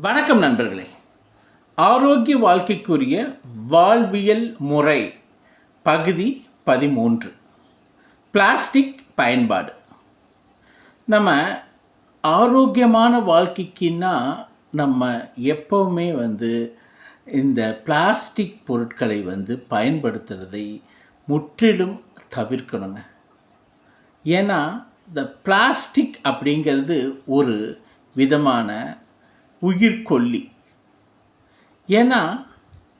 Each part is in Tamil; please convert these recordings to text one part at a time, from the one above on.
வணக்கம் நண்பர்களே. ஆரோக்கிய வாழ்க்கைக்குரிய வாழ்வியல் முறை பகுதி பதிமூன்று. பிளாஸ்டிக் பயன்பாடு. நம்ம ஆரோக்கியமான வாழ்க்கைக்குன்னா நம்ம எப்போவுமே வந்து இந்த பிளாஸ்டிக் பொருட்களை வந்து பயன்படுத்துகிறதை முற்றிலும் தவிர்க்கணுங்க. ஏன்னா இந்த பிளாஸ்டிக் அப்படிங்கிறது ஒரு விதமான உயிர்கொல்லி ஏன்னா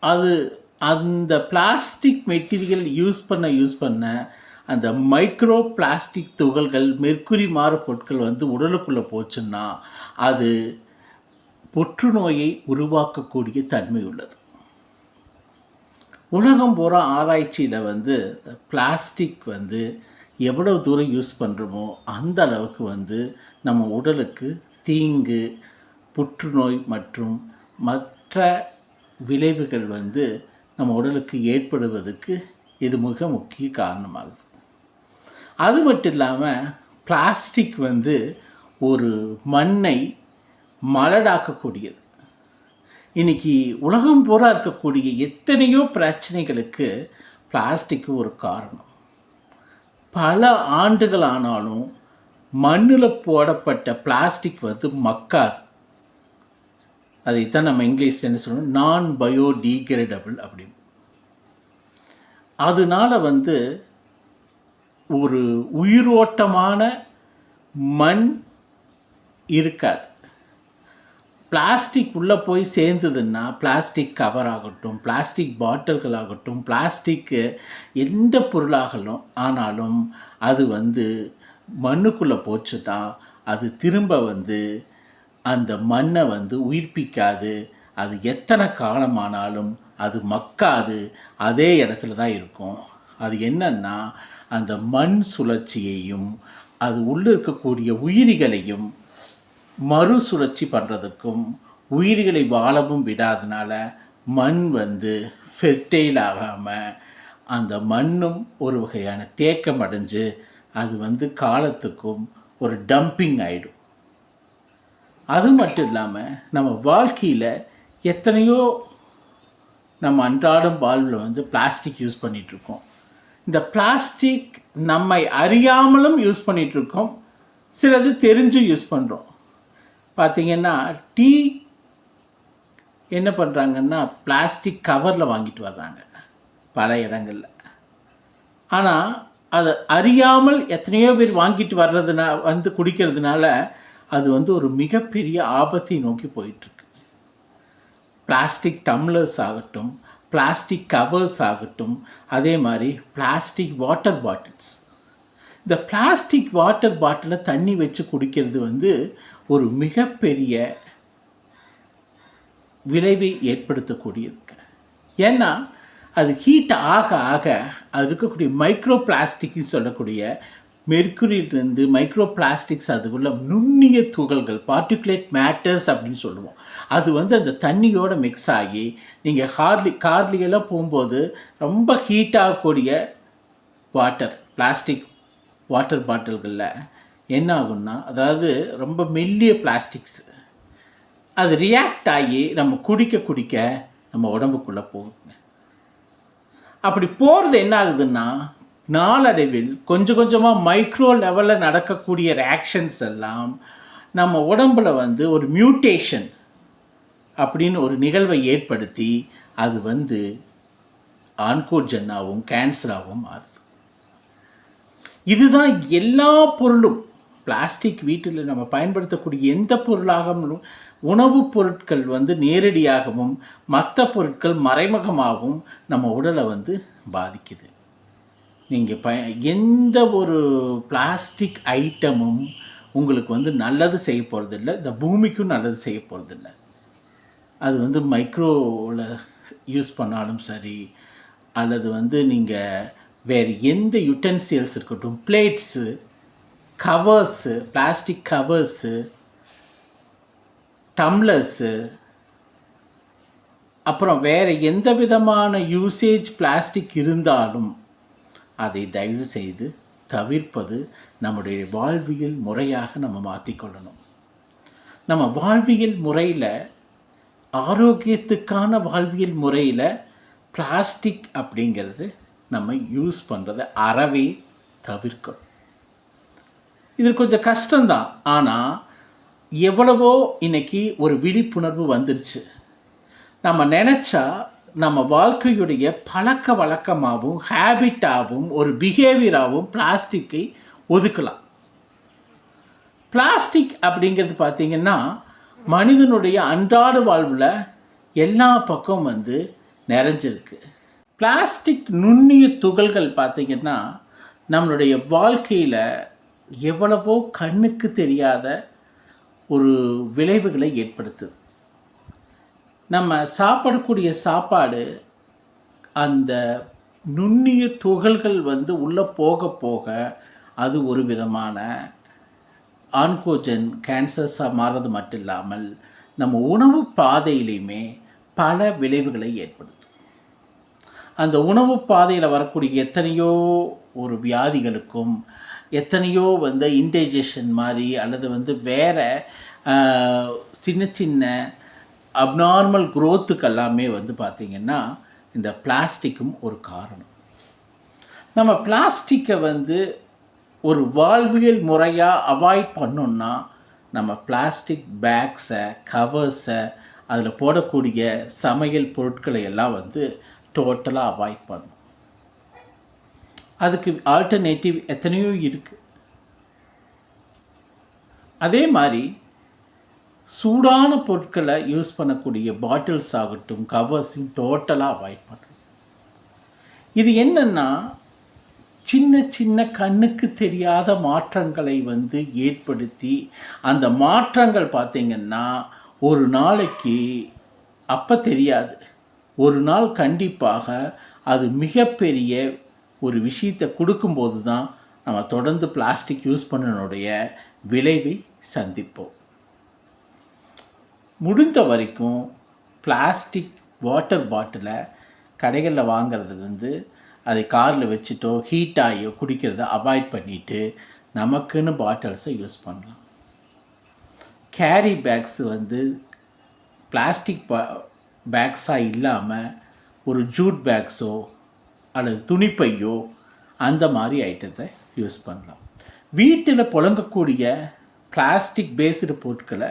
அது அந்த பிளாஸ்டிக் மெட்டீரியல் யூஸ் பண்ண யூஸ் பண்ண அந்த மைக்ரோ பிளாஸ்டிக் துகள்கள் மெர்க்குரி மாறு பொருட்கள் வந்து உடலுக்குள்ளே போச்சுன்னா அது புற்றுநோயை உருவாக்கக்கூடிய தன்மை உள்ளது. உலகம் பூரா ஆராய்ச்சியில் வந்து பிளாஸ்டிக் வந்து எவ்வளவு தூரம் யூஸ் பண்ணுறோமோ அந்த அளவுக்கு வந்து நம்ம உடலுக்கு தீங்கு புற்றுநோய் மற்றும் மற்ற விளைவுகள் வந்து நம்ம உடலுக்கு ஏற்படுவதற்கு இது மிக முக்கிய காரணமாகுது. அது மட்டும் இல்லாமல் பிளாஸ்டிக் வந்து ஒரு மண்ணை மலடாக்கக்கூடியது. இன்னைக்கு உலகம் பூரா இருக்கக்கூடிய எத்தனையோ பிரச்சனைகளுக்கு பிளாஸ்டிக் ஒரு காரணம். பல ஆண்டுகள் ஆனாலும் மண்ணில் போடப்பட்ட பிளாஸ்டிக் வந்து மக்காது. அதைத்தான் நம்ம இங்கிலீஷில் என்ன சொல்லணும் நான் பயோடீகிரேடபிள் அப்படின்னு. அதனால வந்து ஒரு உயிரோட்டமான மண் இருக்காது. பிளாஸ்டிக் உள்ளே போய் சேர்ந்ததுன்னா பிளாஸ்டிக் கவர் ஆகட்டும் பிளாஸ்டிக் பாட்டில்கள் ஆகட்டும் பிளாஸ்டிக்கு எந்த பொருளாகலும் ஆனாலும் அது வந்து மண்ணுக்குள்ளே போச்சு தான் அது திரும்ப வந்து அந்த மண்ணை வந்து உயிர்ப்பிக்காது. அது எத்தனை காலமானாலும் அது மக்காது. அதே இடத்துல தான் இருக்கும். அது என்னன்னா அந்த மண் சுழற்சியையும் அது உள்ளே இருக்கக்கூடிய உயிரிகளையும் மறுசுழற்சி பண்ணுறதுக்கும் உயிர்களை வாழவும் விடாதனால மண் வந்து ஃபெர்டைல் ஆகாமல் அந்த மண்ணும் ஒரு வகையான தேக்கம் அடைஞ்சு அது வந்து காலத்துக்கும் ஒரு டம்பிங் ஆகிடும் அது மட்டும் இல்லாமல் நம்ம வாழ்க்கையில் எத்தனையோ நம்ம அன்றாடம் வாழ்வில் வந்து பிளாஸ்டிக் யூஸ் பண்ணிகிட்ருக்கோம் இந்த பிளாஸ்டிக் நம்மை அறியாமலும் யூஸ் பண்ணிகிட்ருக்கோம் சிலது தெரிஞ்சும் யூஸ் பண்ணுறோம் பார்த்திங்கன்னா டீ என்ன பண்ணுறாங்கன்னா பிளாஸ்டிக் கவரில் வாங்கிட்டு வர்றாங்க. பல இடங்களில். ஆனால் அதை அறியாமல் எத்தனையோ பேர் வாங்கிட்டு வர்றதுனா வந்து குடிக்கிறதுனால அது வந்து ஒரு மிகப்பெரிய ஆபத்தை நோக்கி போயிட்டுருக்கு. பிளாஸ்டிக் டம்ளர்ஸ் ஆகட்டும் பிளாஸ்டிக் கவர்ஸ் ஆகட்டும் அதே மாதிரி பிளாஸ்டிக் வாட்டர் பாட்டில்ஸ் இந்த பிளாஸ்டிக் வாட்டர் பாட்டிலில் தண்ணி வச்சு குடிக்கிறது வந்து ஒரு மிகப்பெரிய விளைவை ஏற்படுத்தக்கூடியது ஏன்னா அது ஹீட் ஆக ஆக அது இருக்கக்கூடிய மைக்ரோ பிளாஸ்டிக்னு சொல்லக்கூடிய மெர்க்குரியிலிருந்து மைக்ரோ பிளாஸ்டிக்ஸ் அதுக்குள்ள நுண்ணிய துகள்கள் பார்ட்டிகுலேட் மேட்டர்ஸ் அப்படின்னு சொல்லுவோம். அது வந்து அந்த தண்ணியோட மிக்ஸ் ஆகி நீங்கள் ஹார்லி கார்லியெல்லாம் போகும்போது ரொம்ப ஹீட் ஆகக்கூடிய வாட்டர் பிளாஸ்டிக் வாட்டர் பாட்டில்களில் என்ன ஆகும்னா அதாவது ரொம்ப மெல்லிய பிளாஸ்டிக்ஸ் அது ரியாக்ட் ஆகி நம்ம குடிக்க குடிக்க நம்ம உடம்புக்குள்ளே போகுதுங்க. அப்படி போகிறது என்ன ஆகுதுன்னா நாளடைவில் கொஞ்சம் கொஞ்சமாக மைக்ரோ லெவலில் நடக்கக்கூடிய ரியாக்ஷன்ஸ் எல்லாம் நம்ம உடம்பில் வந்து ஒரு மியூட்டேஷன் அப்படின்னு ஒரு நிகழ்வை ஏற்படுத்தி அது வந்து ஆன்கோஜன்னாகவும் கேன்சராகவும் மாறுது. இதுதான் எல்லா பொருளும். பிளாஸ்டிக் வீட்டில் நம்ம பயன்படுத்தக்கூடிய எந்த பொருளாகவும் உணவுப் பொருட்கள் வந்து நேரடியாகவும் மற்ற பொருட்கள் மறைமுகமாகவும் நம்ம உடலை வந்து பாதிக்குது. நீங்கள் ப எந்த ஒரு பிளாஸ்டிக் ஐட்டமும் உங்களுக்கு வந்து நல்லது செய்ய போகிறதில்ல இந்த பூமிக்கும் நல்லது செய்ய போகிறதில்ல அது வந்து மைக்ரோவில் யூஸ் பண்ணாலும் சரி அல்லது வந்து நீங்கள் வேறு எந்த யுட்டன்சியல்ஸ் இருக்கட்டும் plates covers plastic covers tumblers அப்புறம் வேறு எந்த விதமான யூசேஜ் பிளாஸ்டிக் இருந்தாலும் அதை தயவு செய்து தவிர்ப்பது நம்முடைய வாழ்வியல் முறையாக நம்ம மாற்றிக்கொள்ளணும். நம்ம வாழ்வியல் முறையில் ஆரோக்கியத்துக்கான வாழ்வியல் முறையில் பிளாஸ்டிக் அப்படிங்கிறது நம்ம யூஸ் பண்ணுறதை அறவே தவிர்க்கணும். இது கொஞ்சம் கஷ்டம்தான். ஆனால் எவ்வளவோ இன்றைக்கி ஒரு விழிப்புணர்வு வந்துருச்சு. நம்ம நினச்சா நம்ம வாழ்க்கையுடைய பழக்க வழக்கமாகவும் ஹேபிட்டாகவும் ஒரு பிஹேவியராகவும் பிளாஸ்டிக்கை ஒதுக்கலாம். பிளாஸ்டிக் அப்படிங்கிறது பார்த்திங்கன்னா மனிதனுடைய அன்றாட வாழ்வில் எல்லா பக்கம் வந்து நிறைஞ்சிருக்கு. பிளாஸ்டிக் நுண்ணிய துகள்கள் பார்த்திங்கன்னா நம்மளுடைய வாழ்க்கையில் எவ்வளவோ கண்ணுக்கு தெரியாத ஒரு விளைவுகளை ஏற்படுத்துது. நம்ம சாப்பிடக்கூடிய சாப்பாடு அந்த நுண்ணிய துகள்கள் வந்து உள்ளே போக போக அது ஒரு விதமான ஆன்கோஜன் கேன்சர்ஸாக மாறுறது மட்டும் இல்லாமல் நம்ம உணவு பாதையிலையுமே பல விளைவுகளை ஏற்படுத்தும். அந்த உணவு பாதையில் வரக்கூடிய எத்தனையோ ஒரு வியாதிகளுக்கும் எத்தனையோ வந்து இன்டைஜஷன் மாதிரி அல்லது வந்து வேறு சின்ன சின்ன அப்நார்மல் குரோத்துக்கு எல்லாமே வந்து பார்த்திங்கன்னா இந்த பிளாஸ்டிக்கும் ஒரு காரணம். நம்ம பிளாஸ்டிக்கை வந்து ஒரு வாழ்வியல் முறையாக அவாய்ட் பண்ணோன்னா நம்ம பிளாஸ்டிக் பேக்ஸை கவர்ஸை அதில் போடக்கூடிய சமையல் பொருட்களை எல்லாம் வந்து டோட்டலாக அவாய்ட் பண்ணும். அதுக்கு ஆல்டர்னேட்டிவ் எத்தனையோ இருக்குது அதே மாதிரி சூடான பொருட்களை யூஸ் பண்ணக்கூடிய பாட்டில்ஸ் ஆகட்டும் கவர்ஸையும் டோட்டலாக அவாய்ட் பண்ணுறோம் இது என்னென்னா சின்ன சின்ன கண்ணுக்கு தெரியாத மாற்றங்களை வந்து ஏற்படுத்தி அந்த மாற்றங்கள் பார்த்திங்கன்னா ஒரு நாளைக்கு அப்போ தெரியாது. ஒரு நாள் கண்டிப்பாக அது மிகப்பெரிய ஒரு விஷயத்தை கொடுக்கும்போது தான் நம்ம தொடர்ந்து பிளாஸ்டிக் யூஸ் பண்ணனுடைய விளைவை சந்திப்போம். முடிந்த வரைக்கும் பிளாஸ்டிக் வாட்டர் பாட்டிலை கடைகளில் வாங்கிறது வந்து அதை காரில் வச்சுட்டோ ஹீட் ஆகியோ குடிக்கிறத அவாய்ட் பண்ணிவிட்டு நமக்குன்னு பாட்டில்ஸை யூஸ் பண்ணலாம். கேரி பேக்ஸ் வந்து பிளாஸ்டிக் பா பேக்ஸாக இல்லாமல் ஒரு ஜூட் பேக்ஸோ அல்லது துணிப்பையோ அந்த மாதிரி ஐட்டத்தை யூஸ் பண்ணலாம். வீட்டில் புழங்கக்கூடிய பிளாஸ்டிக் பேஸ்டு பொருட்களை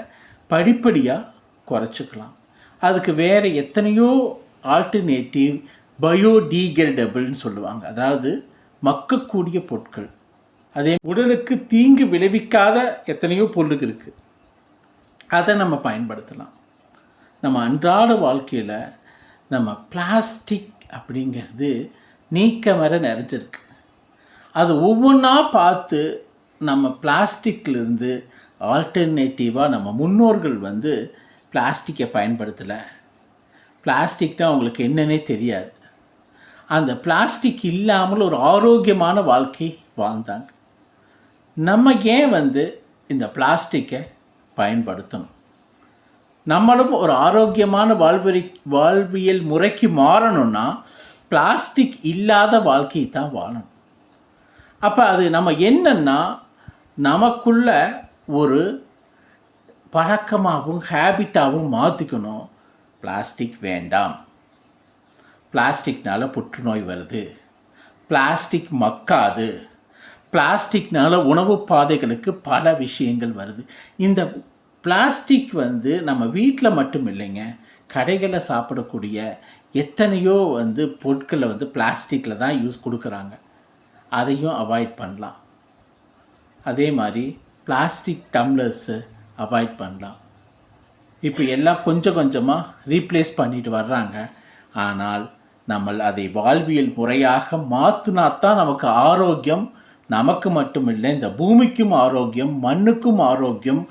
படிப்படியாக குறைச்சிக்கலாம். அதுக்கு வேறு எத்தனையோ ஆல்டர்னேட்டிவ் பயோடீகிரடபிள்னு சொல்லுவாங்க. அதாவது மக்கக்கூடிய பொருட்கள். அதே உடலுக்கு தீங்கு விளைவிக்காத எத்தனையோ பொருளுக்கு இருக்குது அதை நம்ம பயன்படுத்தலாம். நம்ம அன்றாட வாழ்க்கையில் நம்ம பிளாஸ்டிக் அப்படிங்கிறது நீக்க வர நிறைஞ்சிருக்கு. அது ஒவ்வொன்றா பார்த்து நம்ம பிளாஸ்டிக்லேருந்து ஆல்டர்னேட்டிவாக நம்ம முன்னோர்கள் வந்து பிளாஸ்டிக்கை பயன்படுத்தலை. பிளாஸ்டிக்னால் அவங்களுக்கு என்னன்னே தெரியாது. அந்த பிளாஸ்டிக் இல்லாமல் ஒரு ஆரோக்கியமான வாழ்க்கை வாழ்ந்தாங்க. நம்ம ஏன் வந்து இந்த பிளாஸ்டிக்கை பயன்படுத்தணும்? நம்மளும் ஒரு ஆரோக்கியமான வாழ்வரி வாழ்வியல் முறைக்கு மாறணும்னா பிளாஸ்டிக் இல்லாத வாழ்க்கையை தான் வாழணும். அப்போ அது நம்ம என்னன்னா நமக்குள்ள ஒரு பழக்கமாகவும் ஹேபிட்டாகவும் மாற்றிக்கணும் பிளாஸ்டிக் வேண்டாம். பிளாஸ்டிக்னால் புற்றுநோய் வருது. பிளாஸ்டிக் மக்காது. பிளாஸ்டிக்னால் உணவு பாதைகளுக்கு பல விஷயங்கள் வருது. இந்த பிளாஸ்டிக் வந்து நம்ம வீட்டில் மட்டும் இல்லைங்க. கடைகளில் சாப்பிடக்கூடிய எத்தனையோ வந்து பொருட்களை வந்து பிளாஸ்டிக்கில் தான் யூஸ் கொடுக்குறாங்க. அதையும் அவாய்ட் பண்ணலாம். அதே மாதிரி பிளாஸ்டிக் டம்ளர்ஸு அவாய்ட் பண்ணலாம். இப்போ எல்லாம் கொஞ்சம் கொஞ்சமாக ரீப்ளேஸ் பண்ணிட்டு வர்றாங்க. ஆனால் நம்ம அதை வாழ்வியல் முறையாக மாற்றினா தான் நமக்கு ஆரோக்கியம். நமக்கு மட்டும் இல்லை இந்த பூமிக்கும் ஆரோக்கியம் மண்ணுக்கும் ஆரோக்கியம்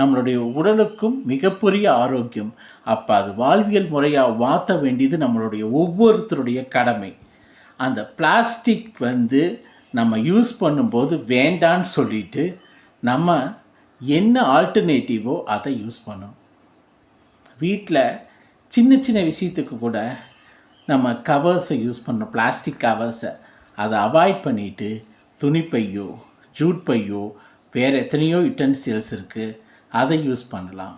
நம்மளுடைய உடலுக்கும் மிகப்பெரிய ஆரோக்கியம். அப்போ அது வாழ்வியல் முறையாக மாற்ற வேண்டியது நம்மளுடைய ஒவ்வொருத்தருடைய கடமை. அந்த பிளாஸ்டிக் வந்து நம்ம யூஸ் பண்ணும்போது வேண்டான்னு சொல்லிட்டு நம்ம என்ன ஆல்டர்னேட்டிவோ அதை யூஸ் பண்ணும். வீட்டில் சின்ன சின்ன விஷயத்துக்கு கூட நம்ம கவர்ஸை யூஸ் பண்ணோம். பிளாஸ்டிக் கவர்ஸை அதை அவாய்ட் பண்ணிவிட்டு துணிப்பையோ ஜூட் பையோ வேறு எத்தனையோ யுட்டன்சில்ஸ் இருக்குது அதை யூஸ் பண்ணலாம்.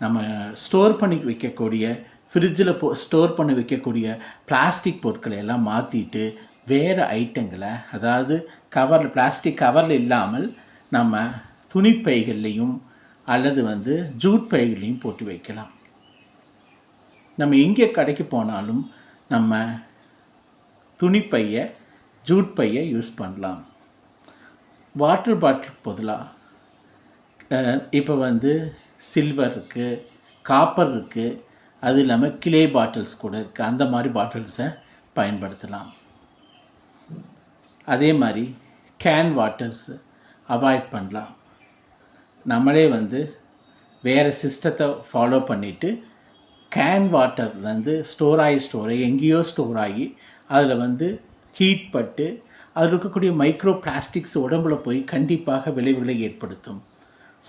நம்ம ஸ்டோர் பண்ணி வைக்கக்கூடிய ஃப்ரிட்ஜில் போ ஸ்டோர் பண்ணி வைக்கக்கூடிய பிளாஸ்டிக் பொருட்களை எல்லாம் மாற்றிட்டு வேறு ஐட்டங்களை அதாவது கவரில் பிளாஸ்டிக் கவரில் இல்லாமல் நம்ம துணிப்பைகள்லேயும் அல்லது வந்து ஜூட் பைகள்லையும் போட்டு வைக்கலாம். நம்ம எங்கே கடைக்கு போனாலும் நம்ம துணிப்பையை ஜூட் பையை யூஸ் பண்ணலாம். வாட்டர் பாட்டில் பதிலாக இப்போ வந்து சில்வர் இருக்குது காப்பர் இருக்குது அது இல்லாமல் கிளே பாட்டில்ஸ் கூட இருக்குது அந்த மாதிரி பாட்டில்ஸை பயன்படுத்தலாம். அதே மாதிரி கேன் வாட்டர்ஸ் அவாய்ட் பண்ணலாம். நம்மளே வந்து வேறு சிஸ்டத்தை ஃபாலோ பண்ணிவிட்டு கேன் வாட்டர் வந்து ஸ்டோர் ஆகி ஸ்டோர் ஆகி எங்கேயோ ஸ்டோர் ஆகி அதில் வந்து ஹீட் பட்டு அதில் இருக்கக்கூடிய மைக்ரோ பிளாஸ்டிக்ஸ் உடம்புல போய் கண்டிப்பாக விளைவுகளை ஏற்படுத்தும்.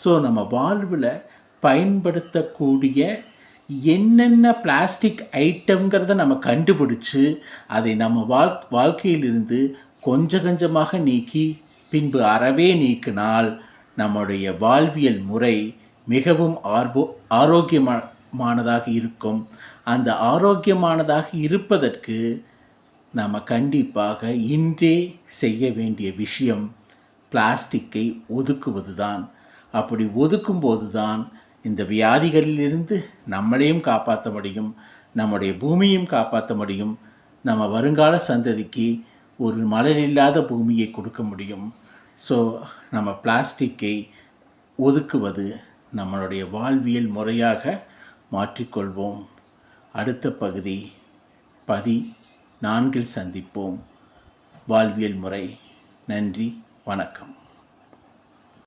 ஸோ நம்ம வாழ்வில் பயன்படுத்தக்கூடிய என்னென்ன பிளாஸ்டிக் ஐட்டம்ங்கிறத நம்ம கண்டுபிடிச்சு அதை நம்ம வாழ் வாழ்க்கையிலிருந்து கொஞ்சம் கொஞ்சமாக நீக்கி பின்பு அறவே நீக்கினால் நம்முடைய வாழ்வியல் முறை மிகவும் ஆர்வோ ஆரோக்கியமானதாக இருக்கும். அந்த ஆரோக்கியமானதாக இருப்பதற்கு நம்ம கண்டிப்பாக இன்றே செய்ய வேண்டிய விஷயம் பிளாஸ்டிக்கை ஒதுக்குவது தான் அப்படி ஒதுக்கும்போது தான் இந்த வியாதிகளிலிருந்து நம்மளையும் காப்பாற்ற முடியும். நம்முடைய பூமியும் காப்பாற்ற முடியும். நம்ம வருங்கால சந்ததிக்கு ஒரு மலரில்லாத பூமியை கொடுக்க முடியும். ஸோ நம்ம பிளாஸ்டிக்கை ஒதுக்குவது நம்மளுடைய வாழ்வியல் முறையாக மாற்றிக்கொள்வோம். அடுத்த பகுதி பதி நான்கில் சந்திப்போம். வாழ்வியல் முறை. நன்றி. வணக்கம்.